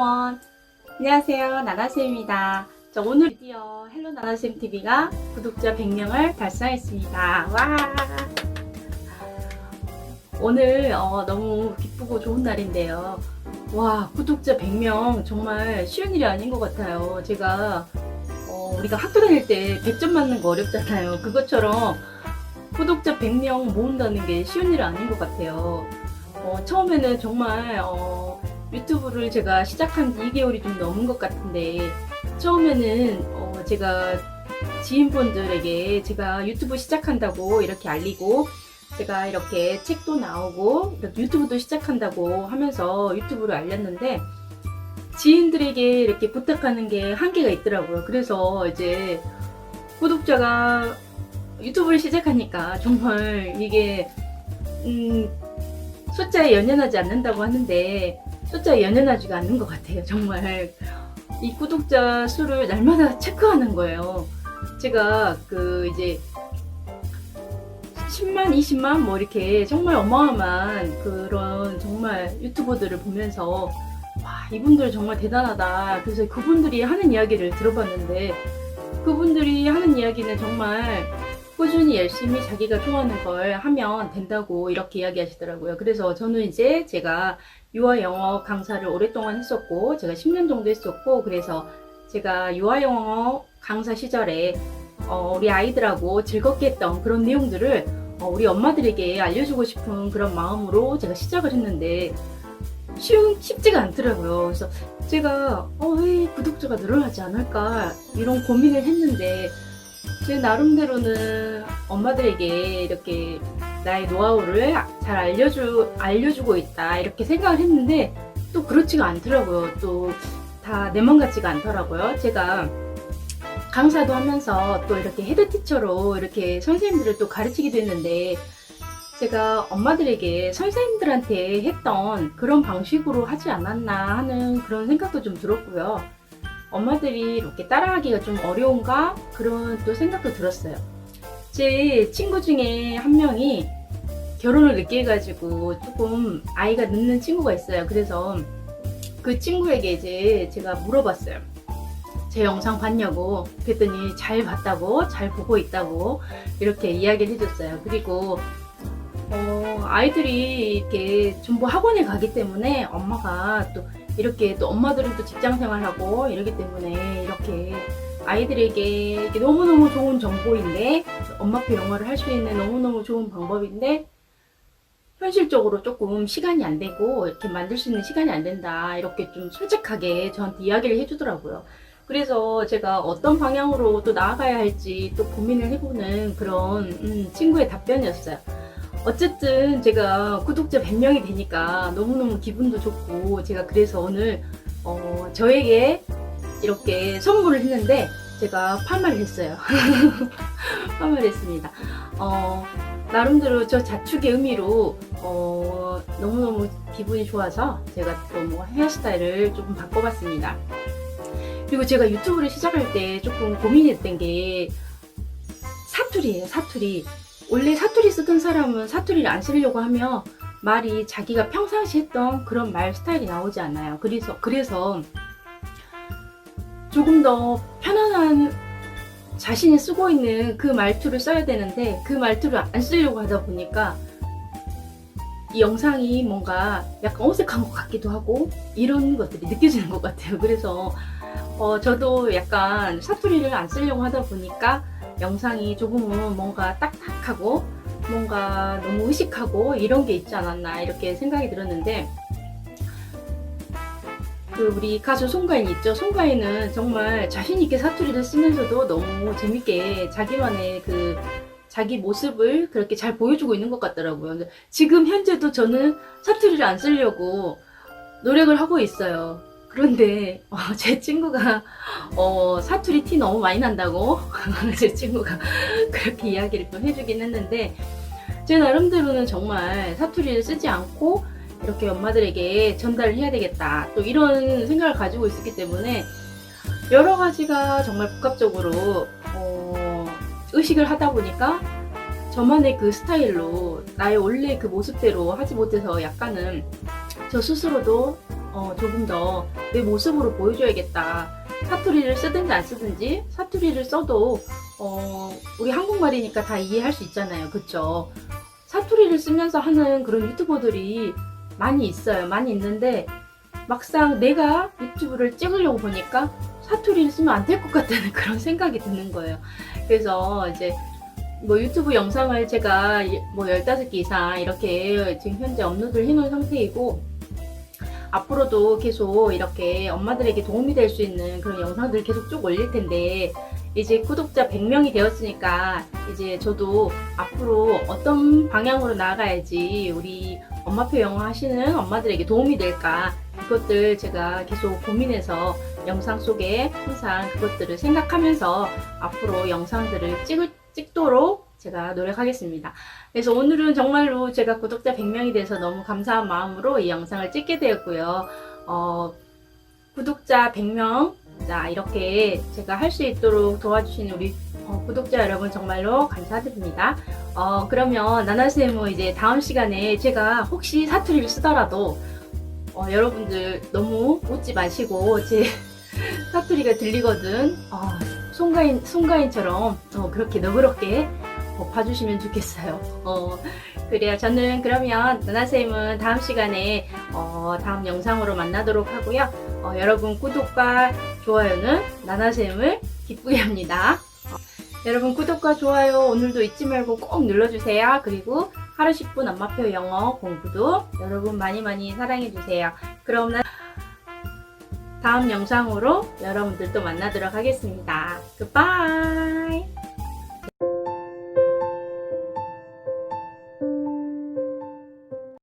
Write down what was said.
안녕하세요. 나나쌤입니다. 저 오늘 드디어 헬로 나나쌤 TV가 구독자 100명을 달성했습니다. 와! 오늘 어, 너무 기쁘고 좋은 날인데요. 와, 구독자 100명 정말 쉬운 일이 아닌 것 같아요. 제가 어, 우리가 학교 다닐 때 100점 맞는 거 어렵잖아요. 그것처럼 구독자 100명 모은다는 게 쉬운 일 아닌 것 같아요. 어, 처음에는 정말 어, 유튜브를 제가 시작한 지 2개월이 좀 넘은 것 같은데 처음에는 어, 제가 지인분들에게 제가 유튜브 시작한다고 이렇게 알리고 제가 이렇게 책도 나오고 이렇게 유튜브도 시작한다고 하면서 유튜브를 알렸는데 지인들에게 이렇게 부탁하는 게 한계가 있더라고요. 그래서 이제 구독자가 유튜브를 시작하니까 정말 이게 음, 숫자에 연연하지 않는다고 하는데 숫자에 연연하지가 않는 것 같아요. 정말 이 구독자 수를 날마다 체크하는 거예요. 제가 그 이제 10만, 20만 뭐 이렇게 정말 어마어마한 그런 정말 유튜버들을 보면서 와 이분들 정말 대단하다. 그래서 그분들이 하는 이야기를 들어봤는데 그분들이 하는 이야기는 정말 꾸준히 열심히 자기가 좋아하는 걸 하면 된다고 이렇게 이야기하시더라고요. 그래서 저는 이제 제가 유아 영어 강사를 오랫동안 했었고, 제가 10년 정도 했었고, 그래서 제가 유아 영어 강사 시절에 어, 우리 아이들하고 즐겁게 했던 그런 내용들을 어, 우리 엄마들에게 알려주고 싶은 그런 마음으로 제가 시작을 했는데 쉬운 쉽지가 않더라고요. 그래서 제가 어, 왜 구독자가 늘어나지 않을까 이런 고민을 했는데 제 나름대로는 엄마들에게 이렇게 나의 노하우를 잘 알려주, 알려주고 있다. 이렇게 생각을 했는데 또 그렇지가 않더라고요. 또 다 내 맘 같지가 않더라고요. 제가 강사도 하면서 또 이렇게 헤드 티처로 이렇게 선생님들을 또 가르치기도 했는데 제가 엄마들에게 선생님들한테 했던 그런 방식으로 하지 않았나 하는 그런 생각도 좀 들었고요. 엄마들이 이렇게 따라하기가 좀 어려운가 그런 또 생각도 들었어요. 제 친구 중에 한 명이 결혼을 늦게 해가지고 조금 아이가 늦는 친구가 있어요. 그래서 그 친구에게 이제 제가 물어봤어요. 제 영상 봤냐고 그랬더니 잘 봤다고 잘 보고 있다고 이렇게 이야기를 해줬어요. 그리고 어, 아이들이 이렇게 전부 학원에 가기 때문에 엄마가 또 이렇게 또 엄마들은 또 직장 생활하고 이러기 때문에 이렇게 아이들에게 너무너무 좋은 정보인데 엄마표 영어를 할 수 있는 너무너무 좋은 방법인데 현실적으로 조금 시간이 안 되고 이렇게 만들 수 있는 시간이 안 된다 이렇게 좀 솔직하게 저한테 이야기를 해주더라고요. 그래서 제가 어떤 방향으로 또 나아가야 할지 또 고민을 해보는 그런 음, 친구의 답변이었어요. 어쨌든 제가 구독자 100명이 되니까 너무너무 기분도 좋고 제가 그래서 오늘 어, 저에게 이렇게 선물을 했는데 제가 판매를 했어요. 판매를 했습니다. 어, 나름대로 저 자축의 의미로 어, 너무너무 기분이 좋아서 제가 또 뭐 헤어스타일을 조금 바꿔봤습니다. 그리고 제가 유튜브를 시작할 때 조금 고민했던 게 사투리예요, 사투리. 원래 사투리 쓰던 사람은 사투리를 안 쓰려고 하면 말이 자기가 평상시 했던 그런 말 스타일이 나오지 않아요. 그래서, 그래서 조금 더 편안한 자신이 쓰고 있는 그 말투를 써야 되는데 그 말투를 안 쓰려고 하다 보니까 이 영상이 뭔가 약간 어색한 것 같기도 하고 이런 것들이 느껴지는 것 같아요. 그래서 어, 저도 약간 사투리를 안 쓰려고 하다 보니까 영상이 조금은 뭔가 딱딱하고 뭔가 너무 의식하고 이런 게 있지 않았나 이렇게 생각이 들었는데 그 우리 가수 송가인 있죠. 송가인은 정말 자신 있게 사투리를 쓰면서도 너무 재밌게 자기만의 그 자기 모습을 그렇게 잘 보여주고 있는 것 같더라고요. 지금 현재도 저는 사투리를 안 쓰려고 노력을 하고 있어요. 그런데 어, 제 친구가 어, 사투리 티 너무 많이 난다고? 제 친구가 그렇게 이야기를 좀 해주긴 했는데 제 나름대로는 정말 사투리를 쓰지 않고 이렇게 엄마들에게 전달을 해야 되겠다. 또 이런 생각을 가지고 있었기 때문에 여러 가지가 정말 복합적으로 어, 의식을 하다 보니까 저만의 그 스타일로 나의 원래 그 모습대로 하지 못해서 약간은 저 스스로도 어, 조금 더 내 모습으로 보여줘야겠다. 사투리를 쓰든지 안 쓰든지 사투리를 써도 어, 우리 한국말이니까 다 이해할 수 있잖아요. 그쵸? 사투리를 쓰면서 하는 그런 유튜버들이 많이 있어요. 많이 있는데 막상 내가 유튜브를 찍으려고 보니까 사투리를 쓰면 안 될 것 같다는 그런 생각이 드는 거예요. 그래서 이제 뭐 유튜브 영상을 제가 뭐 15개 이상 이렇게 지금 현재 업로드를 해놓은 상태이고 앞으로도 계속 이렇게 엄마들에게 도움이 될 수 있는 그런 영상들을 계속 쭉 올릴 텐데 이제 구독자 100명이 되었으니까 이제 저도 앞으로 어떤 방향으로 나아가야지 우리 엄마표 영어 하시는 엄마들에게 도움이 될까 그것들 제가 계속 고민해서 영상 속에 항상 그것들을 생각하면서 앞으로 영상들을 찍을, 찍도록 제가 노력하겠습니다. 그래서 오늘은 정말로 제가 구독자 100명이 돼서 너무 감사한 마음으로 이 영상을 찍게 되었고요. 어, 구독자 100명, 자, 이렇게 제가 할 수 있도록 도와주시는 우리 어, 구독자 여러분 정말로 감사드립니다. 어, 그러면 나나쌤은 이제 다음 시간에 제가 혹시 사투리를 쓰더라도 어, 여러분들 너무 웃지 마시고 제 사투리가 들리거든 어, 송가인, 송가인처럼 어, 그렇게 너그럽게 어, 봐주시면 좋겠어요. 어, 그래요. 저는 그러면 나나쌤은 다음 시간에 어, 다음 영상으로 만나도록 하고요. 어, 여러분 구독과 좋아요는 나나쌤을 기쁘게 합니다. 어, 여러분 구독과 좋아요 오늘도 잊지 말고 꼭 눌러주세요. 그리고 하루 10분 엄마표 영어 공부도 여러분 많이 많이 사랑해주세요. 그럼 나 다음 영상으로 여러분들 또 만나도록 하겠습니다. 굿바이!